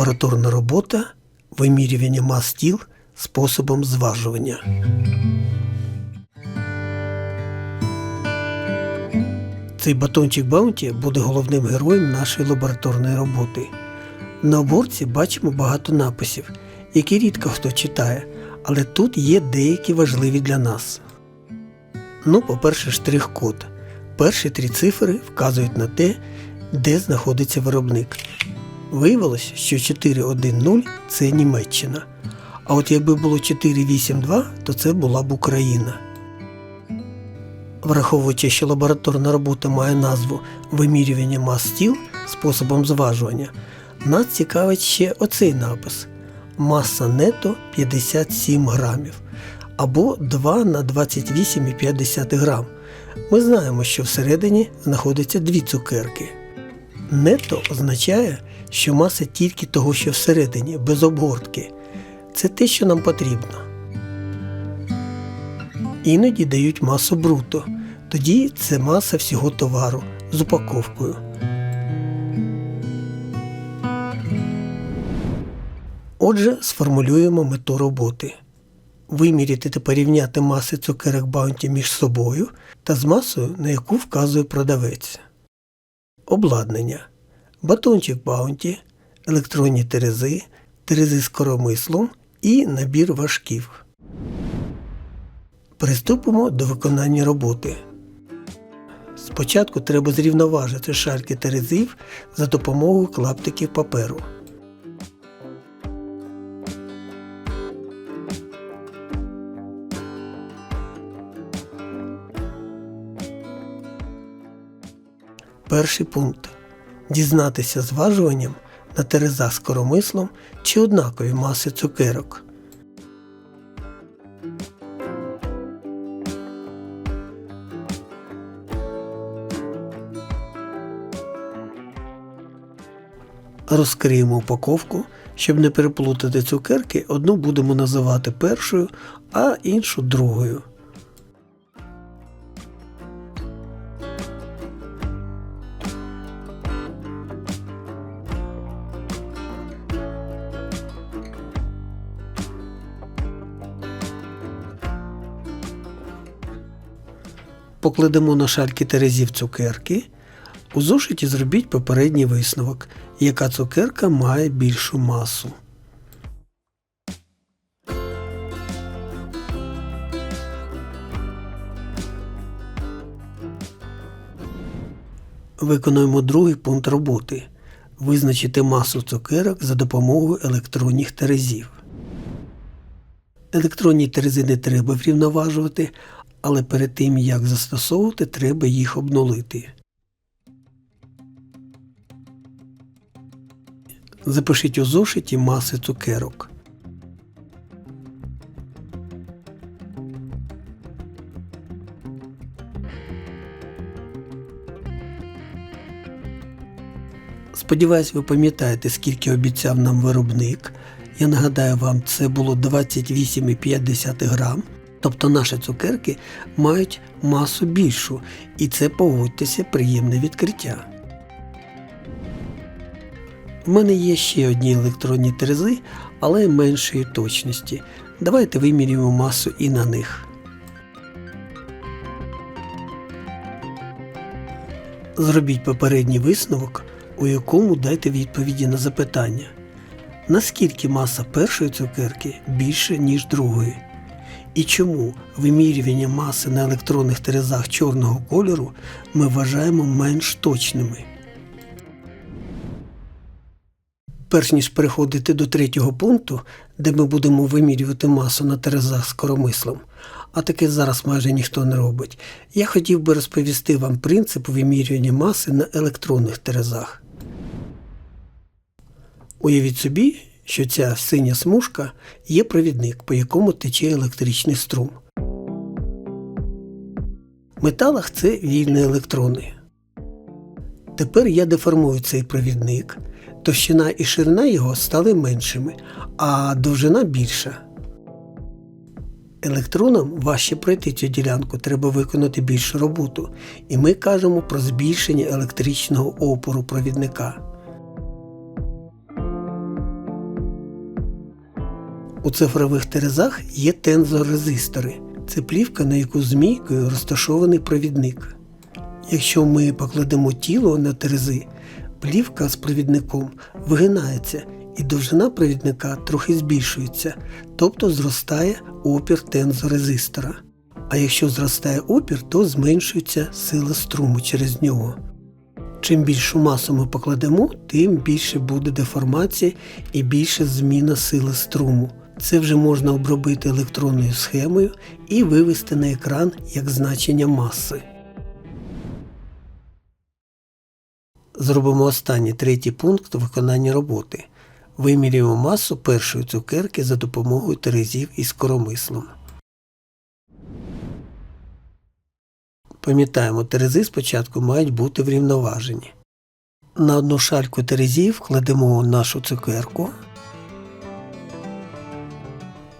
Лабораторна робота вимірювання мас тіл способом зважування. Цей батончик Баунті буде головним героєм нашої лабораторної роботи. На оборці бачимо багато написів, які рідко хто читає, але тут є деякі важливі для нас. Ну, по-перше, штрих-код. Перші три цифри вказують на те, де знаходиться виробник. Виявилось, що 410 це Німеччина. А от якби було 482, то це була б Україна. Враховуючи, що лабораторна робота має назву вимірювання мас тіл способом зважування, нас цікавить ще оцей напис Маса нето 57 грамів або 2 на 28,5 грам. Ми знаємо, що всередині знаходяться дві цукерки. Нето означає, що маса тільки того, що всередині, без обгортки. Це те, що нам потрібно. Іноді дають масу бруто, тоді це маса всього товару з упаковкою. Отже, сформулюємо мету роботи. Виміряти та порівняти маси цукерок Баунті між собою та з масою, на яку вказує продавець. Обладнання. Батончик Баунті, електронні терези, терези з коромислом і набір важків. Приступимо до виконання роботи. Спочатку треба зрівноважити шарки терезів за допомогою клаптиків паперу. Перший пункт. Дізнатися зважуванням на терезах з коромислом чи однакові маси цукерок. Розкриємо упаковку, щоб не переплутати цукерки, одну будемо називати першою, а іншу другою. Покладемо на шальки терезів цукерки. У зошиті зробіть попередній висновок, яка цукерка має більшу масу. Виконуємо другий пункт роботи. Визначити масу цукерок за допомогою електронних терезів. Електронні терези не треба врівноважувати, але перед тим як застосовувати, треба їх обнулити. Запишіть у зошиті маси цукерок. Сподіваюсь, ви пам'ятаєте, скільки обіцяв нам виробник. Я нагадаю вам, це було 28,5 грам. Тобто наші цукерки мають масу більшу, і це погодьтеся приємне відкриття. В мене є ще одні електронні терези, але меншої точності. Давайте вимірюємо масу і на них. Зробіть попередній висновок, у якому дайте відповіді на запитання. Наскільки маса першої цукерки більше, ніж другої? І чому вимірювання маси на електронних терезах чорного кольору ми вважаємо менш точними? Перш ніж переходити до третього пункту, де ми будемо вимірювати масу на терезах з коромислом, а таке зараз майже ніхто не робить, я хотів би розповісти вам принцип вимірювання маси на електронних терезах. Уявіть собі, що ця синя смужка є провідник, по якому тече електричний струм. В металах це вільні електрони. Тепер я деформую цей провідник, товщина і ширина його стали меншими, а довжина більша. Електронам важче пройти цю ділянку, треба виконати більшу роботу, і ми кажемо про збільшення електричного опору провідника. У цифрових терезах є тензорезистори. Це плівка, на яку змійкою розташований провідник. Якщо ми покладемо тіло на терези, плівка з провідником вигинається і довжина провідника трохи збільшується, тобто зростає опір тензорезистора. А якщо зростає опір, то зменшується сила струму через нього. Чим більшу масу ми покладемо, тим більше буде деформація і більше зміна сили струму. Це вже можна обробити електронною схемою і вивести на екран як значення маси. Зробимо останній третій пункт виконання роботи. Вимірюємо масу першої цукерки за допомогою терезів із коромислом. Пам'ятаємо, терези спочатку мають бути врівноважені. На одну шальку терезів кладемо нашу цукерку.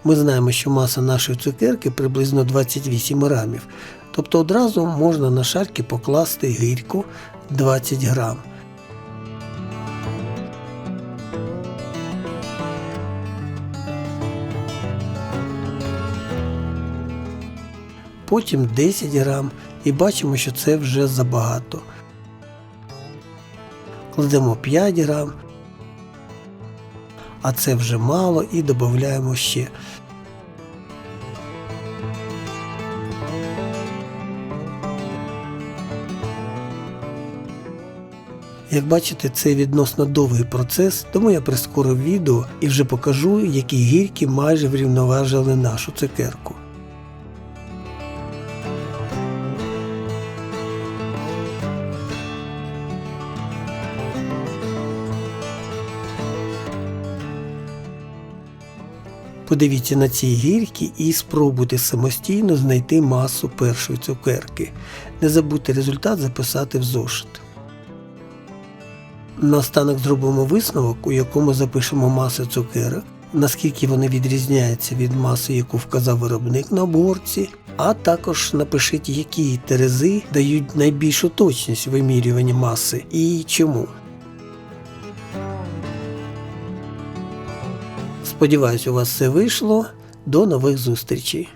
Ми знаємо, що маса нашої цукерки приблизно 28 грамів. Тобто одразу можна на шальки покласти гірку 20 грам. Потім 10 грам і бачимо, що це вже забагато. Кладемо 5 грам, а це вже мало і додаємо ще. Як бачите, це відносно довгий процес, тому я прискорив відео і вже покажу, які гірки майже врівноважили нашу цукерку. Подивіться на ці гірки і спробуйте самостійно знайти масу першої цукерки. Не забудьте результат записати в зошит. Наостанок зробимо висновок, у якому запишемо маси цукерок, наскільки вони відрізняються від маси, яку вказав виробник на обгорці, а також напишіть, які терези дають найбільшу точність в вимірюванні маси і чому. Сподіваюсь, у вас все вийшло. До нових зустрічей!